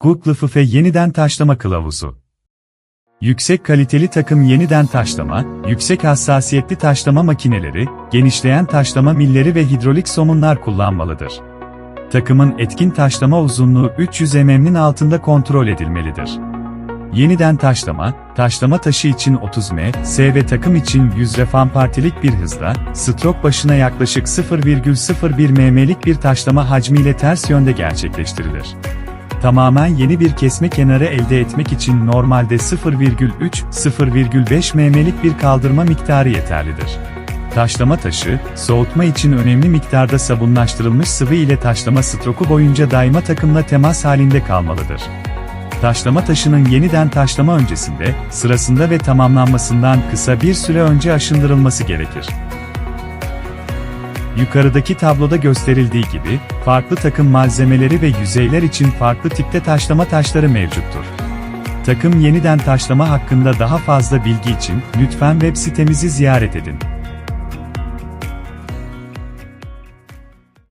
Google yeniden taşlama kılavuzu. Yüksek kaliteli takım yeniden taşlama, yüksek hassasiyetli taşlama makineleri, genişleyen taşlama milleri ve hidrolik somunlar kullanmalıdır. Takımın etkin taşlama uzunluğu 300 mm'nin altında kontrol edilmelidir. Yeniden taşlama, taşlama taşı için 30 m, S ve takım için 100 refan partilik bir hızla, strok başına yaklaşık 0,01 mm'lik bir taşlama hacmiyle ters yönde gerçekleştirilir. Tamamen yeni bir kesme kenarı elde etmek için normalde 0,3-0,5 mm'lik bir kaldırma miktarı yeterlidir. Taşlama taşı, soğutma için önemli miktarda sabunlaştırılmış sıvı ile taşlama stroku boyunca daima takımla temas halinde kalmalıdır. Taşlama taşının yeniden taşlama öncesinde, sırasında ve tamamlanmasından kısa bir süre önce aşındırılması gerekir. Yukarıdaki tabloda gösterildiği gibi, farklı takım malzemeleri ve yüzeyler için farklı tipte taşlama taşları mevcuttur. Takım yeniden taşlama hakkında daha fazla bilgi için lütfen web sitemizi ziyaret edin.